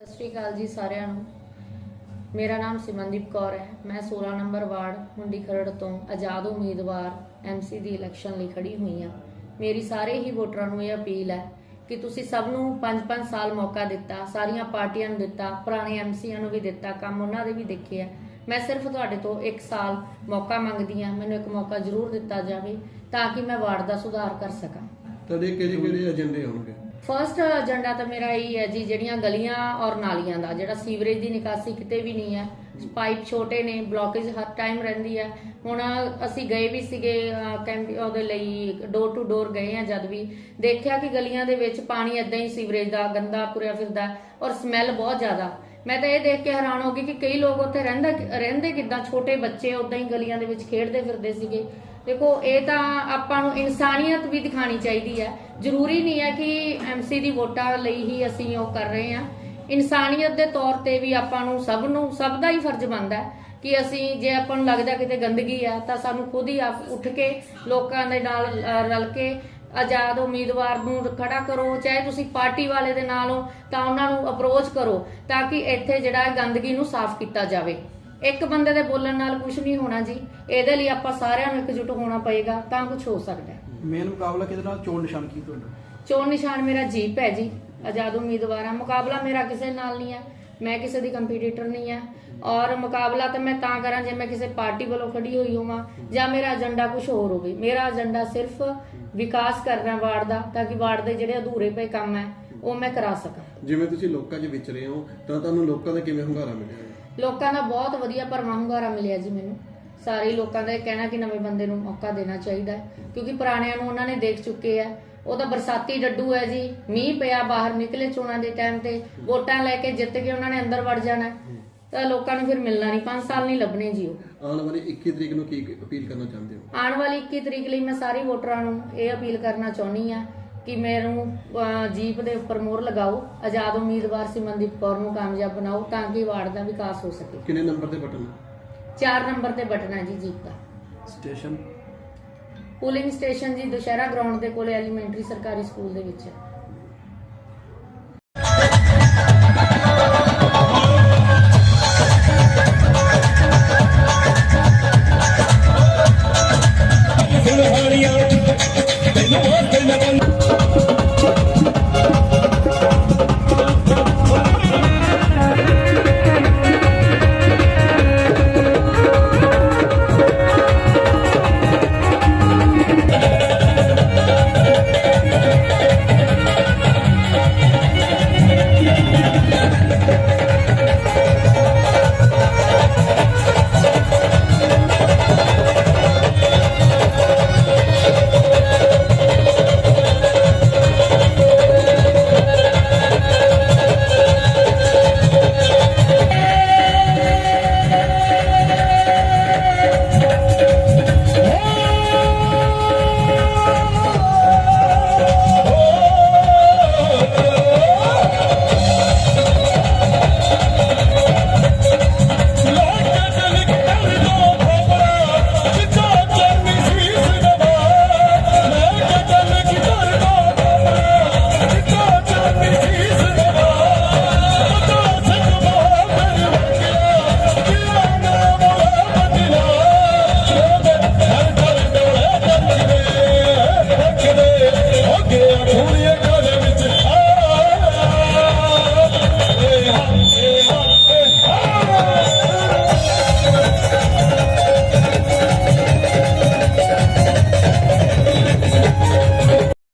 ਸਤਿ ਸ਼੍ਰੀ ਅਕਾਲ ਜੀ ਸਾਰਿਆਂ ਨੂੰ। ਮੇਰਾ ਨਾਮ ਸਿਮਨਦੀਪ ਕੌਰ ਹੈ। ਮੈਂ 16 ਨੰਬਰ ਵਾਰਡ ਹੁੰਡੀ ਖਰੜ ਤੋਂ ਆਜ਼ਾਦ ਉਮੀਦਵਾਰ ਐਮਸੀ ਦੀ ਇਲੈਕਸ਼ਨ ਲਈ ਖੜੀ ਹੋਈ ਹਾਂ। ਮੇਰੀ ਸਾਰੇ ਹੀ ਵੋਟਰਾਂ ਨੂੰ ਇਹ ਅਪੀਲ ਹੈ ਕਿ ਤੁਸੀਂ ਸਭ ਨੂੰ 5-5 ਸਾਲ ਮੌਕਾ ਦਿੱਤਾ, ਸਾਰੀਆਂ ਪਾਰਟੀਆਂ ਨੂੰ ਦਿੱਤਾ, ਪੁਰਾਣੇ ਐਮਸੀਆਂ ਨੂੰ ਵੀ ਦਿੱਤਾ, ਕੰਮ ਉਹਨਾਂ ਦੇ ਵੀ ਦੇਖੇ ਆ। ਮੈਂ ਸਿਰਫ ਤੁਹਾਡੇ ਤੋਂ 1 ਸਾਲ ਮੌਕਾ ਮੰਗਦੀ ਹਾਂ। ਮੈਨੂੰ ਇੱਕ ਮੌਕਾ ਜ਼ਰੂਰ ਦਿੱਤਾ ਜਾਵੇ ਤਾਂ ਕਿ ਮੈਂ ਵਾਰਡ ਦਾ ਸੁਧਾਰ ਕਰ ਸਕਾਂ। ਤੁਹਾਡੇ ਕਿਹੜੇ ਕਿਹੜੇ ਏਜੰਡੇ ਹੋਣਗੇ? ਫਰਸਟ ਏਜੰਡਾ ਤਾਂ ਮੇਰਾ ਇਹ ਹੈ ਜੀ, ਜਿਹੜੀਆਂ ਗਲੀਆਂ ਔਰ ਨਾਲੀਆਂ ਦਾ, ਜਿਹੜਾ ਸੀਵਰੇਜ ਦੀ ਨਿਕਾਸੀ ਕਿਤੇ ਵੀ ਨਹੀਂ ਹੈ। ਪਾਈਪ ਛੋਟੇ ਨੇ ਬਲੌਕੇਜ ਹਰ ਟਾਈਮ ਰਹਿੰਦੀ ਹੈ। ਹੁਣ ਅਸੀਂ ਗਏ ਵੀ ਸੀਗੇ ਕੈਂਪ ਉਹਦੇ ਲਈ ਡੋਰ ਟੂ ਡੋਰ ਗਏ ਆ ਜਦ ਵੀ। ਦੇਖਿਆ ਕਿ ਗਲੀਆਂ ਦੇ ਵਿੱਚ ਪਾਣੀ ਇਦਾਂ ਹੀ ਸੀਵਰੇਜ ਦਾ, ਗੰਦਾ ਤੁਰਿਆ ਫਿਰਦਾ ਔਰ ਸਮੈਲ ਬਹੁਤ ਜ਼ਿਆਦਾ। ਮੈਂ ਤਾਂ ਇਹ ਦੇਖ ਕੇ ਹੈਰਾਨ ਹੋ ਗਈ ਕਿ ਕਈ ਲੋਕ ਉੱਥੇ ਰਹਿੰਦਾ, ਰਹਿੰਦੇ ਕਿਦਾਂ? ਛੋਟੇ ਬੱਚੇ ਉਦਾਂ ਹੀ ਗਲੀਆਂ ਦੇ ਵਿੱਚ ਖੇਡਦੇ ਫਿਰਦੇ ਸੀਗੇ। ਦੇਖੋ, ਇਹ ਤਾਂ ਆਪਾਂ ਨੂੰ ਇਨਸਾਨੀਅਤ ਵੀ ਦਿਖਾਣੀ ਚਾਹੀਦੀ ਹੈ। ਜ਼ਰੂਰੀ ਨਹੀਂ ਹੈ ਕਿ ਐਮਸੀ ਦੀ ਵੋਟਾਂ ਲਈ ਹੀ ਅਸੀਂ ਉਹ ਕਰ ਰਹੇ ਹਾਂ। ਇਨਸਾਨੀਅਤ ਦੇ ਤੌਰ ਤੇ ਵੀ ਆਪਾਂ ਨੂੰ ਸਭ ਨੂੰ, ਸਭ ਦਾ ਹੀ ਫਰਜ਼ ਬਣਦਾ ਹੈ ਕਿ ਅਸੀਂ, ਜੇ ਆਪਾਂ ਨੂੰ ਲੱਗਦਾ ਕਿਤੇ ਗੰਦਗੀ ਆ, ਤਾਂ ਸਾਨੂੰ ਖੁਦ ਹੀ ਆਪ ਉੱਠ ਕੇ ਲੋਕਾਂ ਦੇ ਨਾਲ ਰਲ ਕੇ ਆਜ਼ਾਦ ਉਮੀਦਵਾਰ ਨੂੰ ਖੜਾ ਕਰੋ। ਚਾਹੇ ਤੁਸੀਂ ਪਾਰਟੀ ਵਾਲੇ ਦੇ ਨਾਲ ਹੋ, ਤਾਂ ਉਹਨਾਂ ਨੂੰ ਅਪਰੋਚ ਕਰੋ, ਤਾਂ ਕਿ ਇੱਥੇ ਜਿਹੜਾ ਗੰਦਗੀ ਨੂੰ ਸਾਫ਼ ਕੀਤਾ ਜਾਵੇ। ਇੱਕ ਬੰਦੇ ਦੇ ਬੋਲਣ ਨਾਲ ਕੁਝ ਨਹੀਂ ਹੋਣਾ ਜੀ। ਇਹਦੇ ਲਈ ਆਪਾਂ ਸਾਰਿਆਂ ਨੂੰ ਇਕਜੁੱਟ ਹੋਣਾ ਪਏਗਾ ਤਾਂ ਕੁਝ ਹੋ ਸਕਦਾ ਹੈ। ਮੇਨ ਮੁਕਾਬਲਾ ਕਿਹਦੇ ਨਾਲ? ਚੋਣ ਨਿਸ਼ਾਨ ਕੀ ਤੁਹਾਡਾ? ਚੋਣ ਨਿਸ਼ਾਨ ਮੇਰਾ ਜੀਪ ਹੈ ਜੀ ਆਜ਼ਾਦ ਉਮੀਦਵਾਰ ਹਾਂ। ਮੁਕਾਬਲਾ ਮੇਰਾ ਕਿਸੇ ਨਾਲ ਨਹੀਂ ਹੈ ਮੈਂ ਕਿਸੇ ਦੀ ਕੰਪੀਟੀਟਰ ਨਹੀਂ ਹੈ। ਔਰ ਮੁਕਾਬਲਾ ਤਾਂ ਮੈਂ ਤਾਂ ਕਰਾਂ ਜੇ ਮੈਂ ਕਿਸੇ ਪਾਰਟੀ ਵੱਲੋਂ ਖੜੀ ਹੋਈ ਹੋਵਾਂ ਜਾਂ ਮੇਰਾ ਏਜੰਡਾ ਕੁਝ ਹੋਰ ਹੋਵੇ। ਮੇਰਾ ਏਜੰਡਾ ਸਿਰਫ ਵਿਕਾਸ ਕਰਨਾ ਵਾਰਡ ਦਾ ਤਾਂ ਕਿ ਵਾਰਡ ਦੇ ਜਿਹੜੇ ਅਧੂਰੇ ਪਏ ਕੰਮ ਹੈ ਉਹ ਮੈਂ ਕਰਾ ਸਕਾਂ। ਜਿਵੇਂ ਤੁਸੀਂ ਲੋਕਾਂ 'ਚ ਵਿਚਰੇ ਹੋ ਤਾਂ ਤੁਹਾਨੂੰ ਲੋਕਾਂ ਦਾ ਕਿਵੇਂ ਹੁੰਗਾਰਾ ਮਿਲਿਆ? ਲੋਕਾਂ ਦਾ ਬਹੁਤ ਵਧੀਆ ਭਰਵਾਂ ਹੁੰਗਾਰਾ ਮਿਲਿਆ ਜੀ ਮੈਨੂੰ। ਸਾਰੇ ਲੋਕਾਂ ਦਾ ਇਹ ਕਹਿਣਾ ਕਿ ਨਵੇਂ ਬੰਦੇ ਨੂੰ ਮੌਕਾ ਦੇਣਾ ਚਾਹੀਦਾ ਹੈ ਕਿਉਂਕਿ ਪੁਰਾਣਿਆਂ ਨੂੰ ਉਹਨਾਂ ਨੇ ਦੇਖ ਚੁੱਕੇ ਆ। ਉਹ ਤਾਂ ਬਰਸਾਤੀ ਡੱਡੂ ਹੈ ਜੀ ਮੀਂਹ ਪਿਆ ਬਾਹਰ ਨਿਕਲੇ ਚੋਣਾਂ ਦੇ ਟਾਈਮ ਤੇ ਵੋਟਾਂ ਲੈ ਕੇ ਜਿੱਤ ਕੇ ਉਹਨਾਂ ਨੇ ਅੰਦਰ ਵੜ ਜਾਣਾ। ਤਾਂ ਲੋਕਾਂ ਨੂੰ ਫਿਰ ਮਿਲਣਾ ਨਹੀਂ 5 ਸਾਲ ਨਹੀਂ ਲੱਭਣੇ ਜੀ ਉਹ। ਆਉਣ ਵਾਲੀ 21 ਤਰੀਕ ਨੂੰ ਕੀ ਅਪੀਲ ਕਰਨਾ ਚਾਹੁੰਦੇ ਹੋ? ਆਉਣ ਵਾਲੀ 21 ਤਰੀਕ ਲਈ ਮੈਂ ਸਾਰੇ ਵੋਟਰਾਂ ਨੂੰ ਇਹ ਅਪੀਲ ਕਰਨਾ ਚਾਹੁੰਦੀ ਆ ਕਿ ਮੈਨੂੰ ਜੀਪ ਦੇ ਉੱਪਰ ਮੋਹਰ ਲਗਾਓ ਆਜ਼ਾਦ ਉਮੀਦਵਾਰ ਸਿਮਨਦੀਪ ਕੌਰ ਨੂੰ ਕਾਮਯਾਬ ਬਣਾਓ ਤਾਂ ਕਿ ਵਾਰਡ ਦਾ ਵਿਕਾਸ ਹੋ ਸਕੇ। ਕਿੰਨੇ ਨੰਬਰ ਤੇ ਬਟਨ? 4 ਨੰਬਰ ਤੇ ਬਟਨ ਹੈ ਜੀ ਜੀਪ ਦਾ। ਸਟੇਸ਼ਨ? ਪੂਲਿੰਗ ਸਟੇਸ਼ਨ ਜੀ ਦੁਸ਼ਹਿਰਾ ਗਰਾਊਂਡ ਦੇ ਕੋਲੇ ਐਲੀਮੈਂਟਰੀ ਸਰਕਾਰੀ ਸਕੂਲ ਦੇ ਵਿੱਚ ਹੈ।